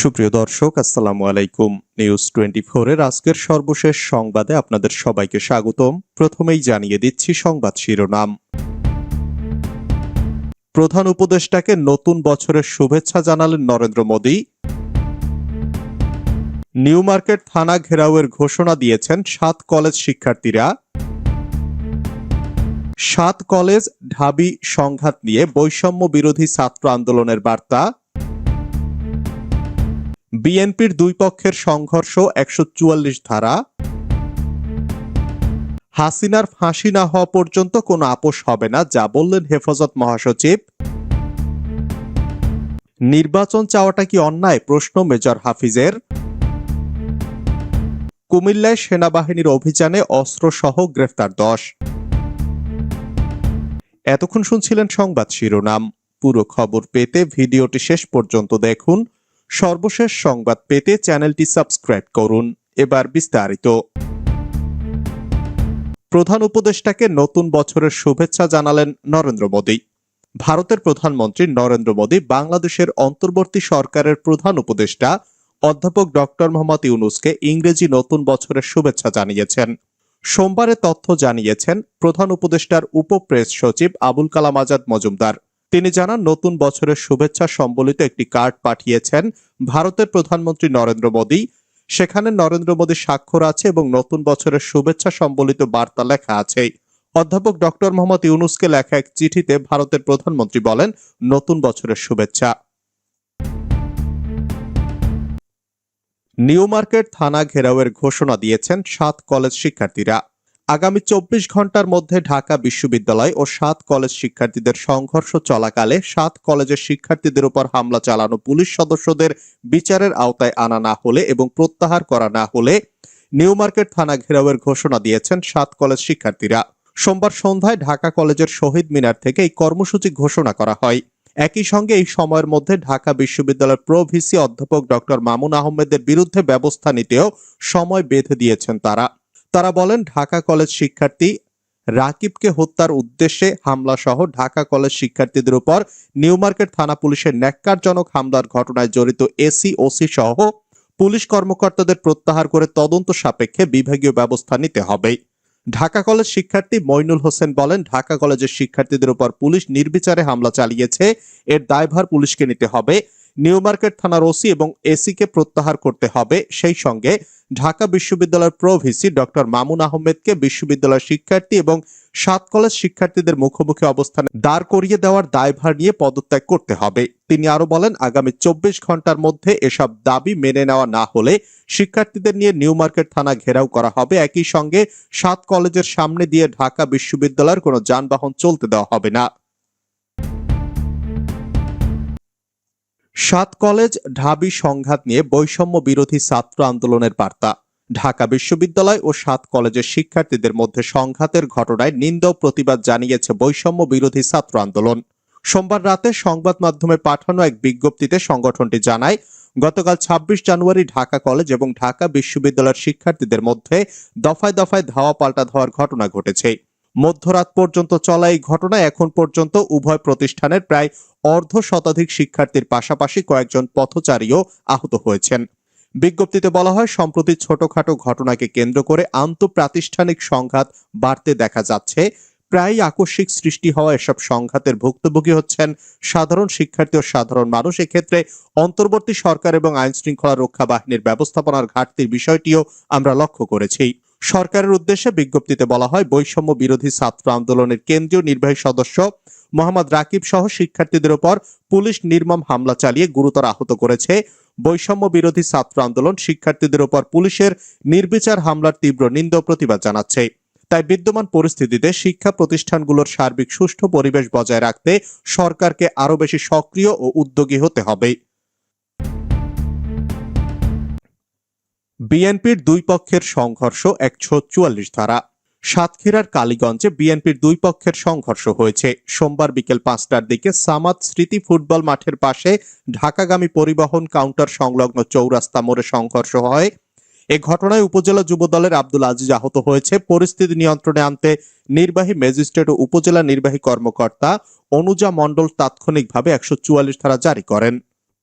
সুপ্রিয় দর্শক, আসসালামু আলাইকুম। নিউজ টোয়েন্টি এর আজকের সর্বশেষ সংবাদে আপনাদের সবাইকে স্বাগতম। প্রথমেই জানিয়ে দিচ্ছি সংবাদ শিরোনাম। প্রধান উপদেষ্টাকে নতুন বছরের শুভেচ্ছা জানালেন নরেন্দ্র মোদী। নিউ মার্কেট থানা ঘেরাওয়ের ঘোষণা দিয়েছেন সাত কলেজ শিক্ষার্থীরা। সাত কলেজ ঢাবি সংঘাত নিয়ে বৈষম্য বিরোধী ছাত্র আন্দোলনের বার্তা। বিএনপির দুই পক্ষের সংঘর্ষ একশো চুয়াল্লিশ ধারা। হাসিনার ফাঁসি না হওয়া পর্যন্ত কোনো আপোষ হবে না, যা বললেন হেফাজত মহাসচিব। নির্বাচন চাওয়াটা কি অন্যায়? প্রশ্ন মেজর হাফিজের। কুমিল্লায় সেনাবাহিনীর অভিযানে অস্ত্রসহ গ্রেফতার দশ। এতক্ষণ শুনছিলেন সংবাদ শিরোনাম। পুরো খবর পেতে ভিডিওটি শেষ পর্যন্ত দেখুন। সর্বশেষ সংবাদ পেতে চ্যানেলটি সাবস্ক্রাইব করুন। এবার বিস্তারিত। প্রধান উপদেষ্টাকে নতুন বছরের শুভেচ্ছা জানালেন নরেন্দ্র মোদী। ভারতের প্রধানমন্ত্রী নরেন্দ্র মোদী বাংলাদেশের অন্তর্বর্তী সরকারের প্রধান উপদেষ্টা অধ্যাপক ডক্টর মোহাম্মদ ইউনুসকে ইংরেজি নতুন বছরের শুভেচ্ছা জানিয়েছেন। সোমবারে তথ্য জানিয়েছেন প্রধান উপদেষ্টার উপপ্রেস সচিব আবুল কালাম আজাদ মজুমদার। তিনি জানান, নতুন বছরের শুভেচ্ছা সম্বলিত একটি কার্ড পাঠিয়েছেন ভারতের প্রধানমন্ত্রী নরেন্দ্র মোদী। সেখানে নরেন্দ্র মোদীর স্বাক্ষর আছে এবং নতুন বছরের শুভেচ্ছা সম্বলিত বার্তা লেখা আছে। অধ্যাপক ডক্টর মোহাম্মদ ইউনুসকে লেখা এক চিঠিতে ভারতের প্রধানমন্ত্রী বলেন, নতুন বছরের শুভেচ্ছা। নিউ মার্কেট থানা ঘেরাওয়ের ঘোষণা দিয়েছেন সাত কলেজ শিক্ষার্থীরা। আগামী চব্বিশ ঘণ্টার মধ্যে ঢাকা বিশ্ববিদ্যালয় ও সাত কলেজ শিক্ষার্থীদের সংঘর্ষ চলাকালে সাত কলেজের শিক্ষার্থীদের উপর হামলা চালানো পুলিশ সদস্যদের বিচারের আওতায় আনা না হলে এবং প্রত্যাহার করা না হলে নিউ মার্কেট থানা ঘেরাওয়ের ঘোষণা দিয়েছেন সাত কলেজ শিক্ষার্থীরা। সোমবার সন্ধ্যায় ঢাকা কলেজের শহীদ মিনার থেকে এই কর্মসূচি ঘোষণা করা হয়। একই সঙ্গে এই সময়ের মধ্যে ঢাকা বিশ্ববিদ্যালয়ের প্রো ভিসি অধ্যাপক ডক্টর মামুন আহমেদের বিরুদ্ধে ব্যবস্থা নিতেও সময় বেঁধে দিয়েছেন তারা। তারা বলেন, ঢাকা কলেজ শিক্ষার্থী রাকিবকে হত্যার উদ্দেশ্যে হামলা সহ ঢাকা কলেজ শিক্ষার্থীদের উপর নিউ মার্কেট থানা পুলিশের ন্যাক্কারজনক হামলার ঘটনায় জড়িত এসি, ওসি সহ পুলিশ কর্মকর্তাদের প্রত্যাহার করে তদন্ত সাপেক্ষে বিভাগীয় ব্যবস্থা নিতে হবে। ঢাকা কলেজ শিক্ষার্থী মইনুল হোসেন বলেন, ঢাকা কলেজের শিক্ষার্থীদের উপর পুলিশ নির্বিচারে হামলা চালিয়েছে। এর দায়ভার পুলিশকে নিতে হবে। নিউ মার্কেট থানার ওসি এবং এসিকে প্রত্যাহার করতে হবে। সেই সঙ্গে ঢাকা বিশ্ববিদ্যালয়ের প্রো ভিসি ডক্টর মামুন আহমেদকে বিশ্ববিদ্যালয়ের শিক্ষার্থী এবং সাত কলেজ শিক্ষার্থীদের মুখোমুখি অবস্থানে দাঁড় করিয়ে দেওয়ার দায়ভার নিয়ে পদত্যাগ করতে হবে। তিনি আরও বলেন, আগামী চব্বিশ ঘণ্টার মধ্যে এসব দাবি মেনে নেওয়া না হলে শিক্ষার্থীদের নিয়ে নিউ মার্কেট থানা ঘেরাও করা হবে। একই সঙ্গে সাত কলেজের সামনে দিয়ে ঢাকা বিশ্ববিদ্যালয়ের কোনো যানবাহন চলতে দেওয়া হবে না। সাত কলেজ ঢাবি সংঘাত নিয়ে বৈষম্য বিরোধী ছাত্র আন্দোলনের বার্তা। ঢাকা বিশ্ববিদ্যালয় ও সাত কলেজের শিক্ষার্থীদের মধ্যে সংঘাতের ঘটনায় নিন্দা প্রতিবাদ জানিয়েছে বৈষম্য বিরোধী ছাত্র আন্দোলন। সোমবার রাতে সংবাদ মাধ্যমে পাঠানো এক বিজ্ঞপ্তিতে সংগঠনটি জানায়, গতকাল ২৬ জানুয়ারি ঢাকা কলেজ এবং ঢাকা বিশ্ববিদ্যালয়ের শিক্ষার্থীদের মধ্যে দফায় দফায় ধাওয়া পাল্টা ধাওয়ার ঘটনা ঘটেছে। মধ্যরাত পর্যন্ত চলা এই ঘটনায় এখন পর্যন্ত উভয় প্রতিষ্ঠানের প্রায় অর্ধ শতাধিক শিক্ষার্থীর পাশাপাশি কয়েকজন পথচারীও আহত হয়েছেন। বিজ্ঞপ্তিতে বলা হয়, সম্প্রতি ছোটখাটো ঘটনাকে কেন্দ্র করে আন্তঃপ্রাতিষ্ঠানিক সংঘাত বাড়তে দেখা যাচ্ছে। প্রায় আকস্মিক সৃষ্টি হওয়া এসব সংঘাতের ভুক্তভোগী হচ্ছেন সাধারণ শিক্ষার্থী ও সাধারণ মানুষ। এক্ষেত্রে অন্তর্বর্তী সরকার এবং আইন শৃঙ্খলা রক্ষা বাহিনীর ব্যবস্থাপনার ঘাটতির বিষয়টিও আমরা লক্ষ্য করেছি। সরকারের উদ্দেশ্যে বিজ্ঞপ্তিতে বলা হয়, বৈষম্য বিরোধী ছাত্র আন্দোলনের কেন্দ্রীয় নির্বাহী সদস্য মোহাম্মদ রাকিব সহ শিক্ষার্থীদের উপর পুলিশ নির্মম হামলা চালিয়ে গুরুতর আহত করেছে। বৈষম্য বিরোধী ছাত্র আন্দোলন শিক্ষার্থীদের উপর পুলিশের নির্বিচার হামলার তীব্র নিন্দা প্রতিবাদ জানাচ্ছে। তাই বিদ্যমান পরিস্থিতিতে শিক্ষা প্রতিষ্ঠানগুলোর সার্বিক সুষ্ঠু পরিবেশ বজায় রাখতে সরকারকে আরও বেশি সক্রিয় ও উদ্যোগী হতে হবে। বিএনপির দুই পক্ষের সংঘর্ষ একশো চুয়াল্লিশ ধারা। সাতক্ষীরার কালীগঞ্জে বিএনপির দুই পক্ষের সংঘর্ষ হয়েছে। সোমবার বিকেল পাঁচটার দিকে সামাদ স্মৃতি ফুটবল মাঠের পাশে ঢাকাগামী পরিবহন কাউন্টার সংলগ্ন চৌরাস্তা মোড়ে সংঘর্ষ হয়। এ ঘটনায় উপজেলা যুব দলের আব্দুল আজিজ আহত হয়েছে। পরিস্থিতি নিয়ন্ত্রণে আনতে নির্বাহী ম্যাজিস্ট্রেট ও উপজেলা নির্বাহী কর্মকর্তা অনুজা মণ্ডল তাৎক্ষণিকভাবে একশো চুয়াল্লিশ ধারা জারি করেন।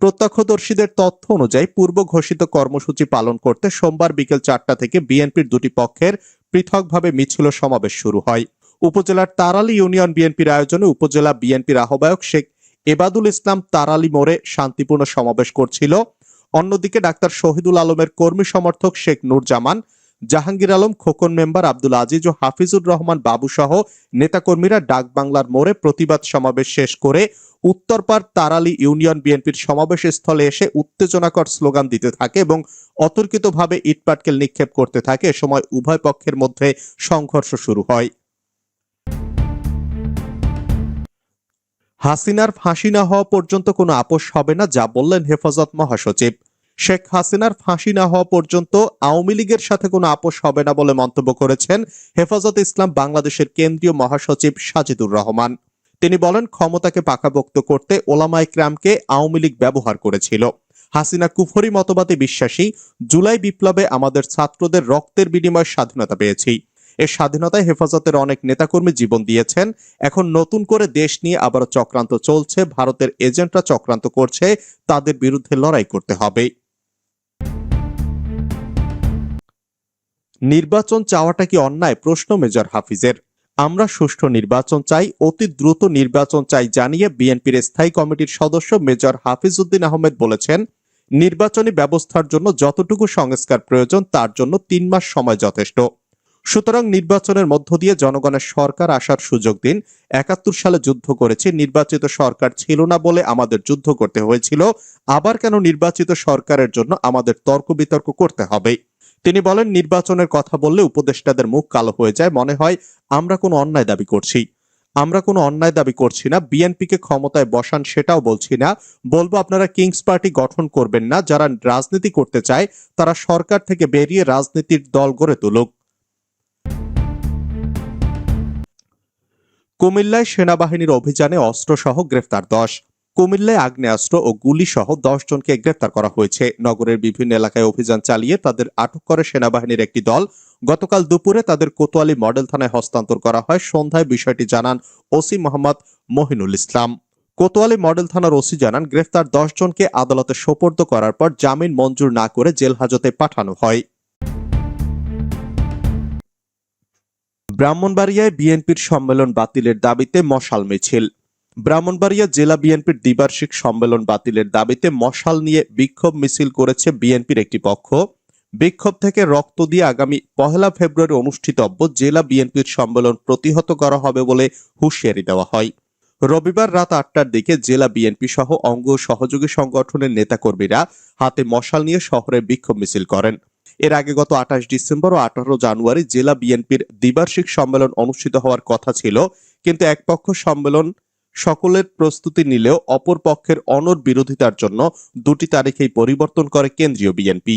প্রত্যক্ষদর্শীদের তথ্য অনুযায়ী পূর্ব ঘোষিত কর্মসূচি পালন করতে সোমবার বিকেল চারটা থেকে বিএনপির দুটি পক্ষের পৃথকভাবে মিছিল সমাবেশ শুরু হয়। উপজেলার তারালি ইউনিয়ন বিএনপির আয়োজনে উপজেলা বিএনপির আহ্বায়ক শেখ এবাদুল ইসলাম তারালি মোড়ে শান্তিপূর্ণ সমাবেশ করছিল। অন্যদিকে ডাক্তার শহীদুল আলমের কর্মী সমর্থক শেখ নূরজামান জাহাঙ্গীর আলম, খোকন মেম্বার আব্দুল আজিজ ও হাফিজুর রহমান বাবু সহ নেতাকর্মীরা ডাকবাংলার মোড়ে প্রতিবাদ সমাবেশ শেষ করে উত্তরপাড় তারালি ইউনিয়ন বিএনপির সমাবেশ স্থলে এসে উত্তেজনাকর স্লোগান দিতে থাকে এবং অতর্কিতভাবে ইটপাটকেল নিক্ষেপ করতে থাকে। সময় উভয় পক্ষের মধ্যে সংঘর্ষ শুরু হয়। হাসিনার ফাঁসি না হওয়া পর্যন্ত কোনো আপোষ হবে না, যা বললেন হেফাজত মহাসচিব। শেখ হাসিনার ফাঁসি না হওয়া পর্যন্ত আওয়ামী লীগের সাথে কোনো আপোষ হবে না বলে মন্তব্য করেছেন হেফাজত ইসলাম বাংলাদেশের কেন্দ্রীয় মহাসচিব সাজিদুর রহমান। তিনি বলেন, ক্ষমতাকে পাকাপোক্ত করতে ওলামাই ক্রামকে আওয়ামী লীগ ব্যবহার করেছিল। হাসিনা কুফরি মতবাদে বিশ্বাসী, জুলাই বিপ্লবে আমাদের ছাত্রদের রক্তের বিনিময়ে স্বাধীনতা পেয়েছি। এ স্বাধীনতায় হেফাজতের অনেক নেতাকর্মী জীবন দিয়েছেন। এখন নতুন করে দেশ নিয়ে আবারও চক্রান্ত চলছে, ভারতের এজেন্টরা চক্রান্ত করছে, তাদের বিরুদ্ধে লড়াই করতে হবে। নির্বাচন চাওয়াটা কি অন্যায়? প্রশ্ন মেজর হাফিজের। আমরা সুষ্ঠু নির্বাচন চাই, অতি দ্রুত নির্বাচন চাই জানিয়ে বিএনপির স্থায়ী কমিটির সদস্য মেজর হাফিজউদ্দিন আহমেদ বলেছেন, নির্বাচনী ব্যবস্থার জন্য যতটুকু সংস্কার প্রয়োজন তার জন্য তিন মাস সময় যথেষ্ট। সুতরাং নির্বাচনের মধ্য দিয়ে জনগণের সরকার আসার সুযোগ দিন। একাত্তর সালে যুদ্ধ করেছে, নির্বাচিত সরকার ছিল না বলে আমাদের যুদ্ধ করতে হয়েছিল, আবার কেন নির্বাচিত সরকারের জন্য আমাদের তর্ক বিতর্ক করতে হবে? তিনি বলেন, নির্বাচনের কথা বললে উপদেষ্টাদের মুখ কালো হয়ে যায়। মনে হয় আমরা কোনো অন্যায় দাবি করছি। আমরা কোনো অন্যায় দাবি করছি না। বিএনপিকে ক্ষমতায় বসান সেটাও বলছি না। বলব, আপনারা কিংস পার্টি গঠন করবেন না। যারা রাজনীতি করতে চায়, তারা সরকার থেকে বেরিয়ে রাজনীতির দল গড়ে তুলুক। কুমিল্লায় সেনাবাহিনীর অভিযানে অস্ত্রসহ গ্রেফতার দশ। কুমিল্লায় আগ্নেয়াস্ত্র ও গুলি সহ দশ জনকে গ্রেফতার করা হয়েছে। নগরের বিভিন্ন এলাকায় অভিযান চালিয়ে তাদের আটক করে সেনাবাহিনীর একটি দল। গতকাল দুপুরে তাদের কোতোয়ালি মডেল থানায় হস্তান্তর করা হয়। সন্ধ্যায় বিষয়টি জানান ওসি মোহাম্মদ মহিনুল ইসলাম। কোতোয়ালি মডেল থানার ওসি জানান গ্রেফতার দশ জনকে আদালতে সোপর্দ করার পর জামিন মঞ্জুর না করে জেল হাজতে পাঠানো হয়। ব্রাহ্মণবাড়িয়ায় বিএনপির সম্মেলন বাতিলের দাবিতে মশাল মিছিল। ব্রাহ্মণবাড়িয়া জেলা বিএনপির দ্বিবার্ষিক সম্মেলন বাতিলের দাবিতে মশাল নিয়ে বিক্ষোভ মিছিল করেছে বিএনপির একটি পক্ষ। বিক্ষোভ থেকে রক্ত দিয়ে আগামী পহেলা ফেব্রুয়ারি অনুষ্ঠিতব্য জেলা বিএনপির সম্মেলন প্রতিহত করা হবে বলে হুঁশিয়ারি দেওয়া হয়। রবিবার রাত আটটার দিকে জেলা বিএনপি সহ অঙ্গ সহযোগী সংগঠনের নেতাকর্মীরা হাতে মশাল নিয়ে শহরে বিক্ষোভ মিছিল করেন। এর আগে গত আঠাশ ডিসেম্বর ও আঠারো জানুয়ারি জেলা বিএনপির দ্বিবার্ষিক সম্মেলন অনুষ্ঠিত হওয়ার কথা ছিল, কিন্তু এক পক্ষ সম্মেলন সকলের প্রস্তুতি নিলেও অপর পক্ষের অনর বিরোধিতার জন্য দুটি তারিখেই পরিবর্তন করে কেন্দ্রীয় বিএনপি।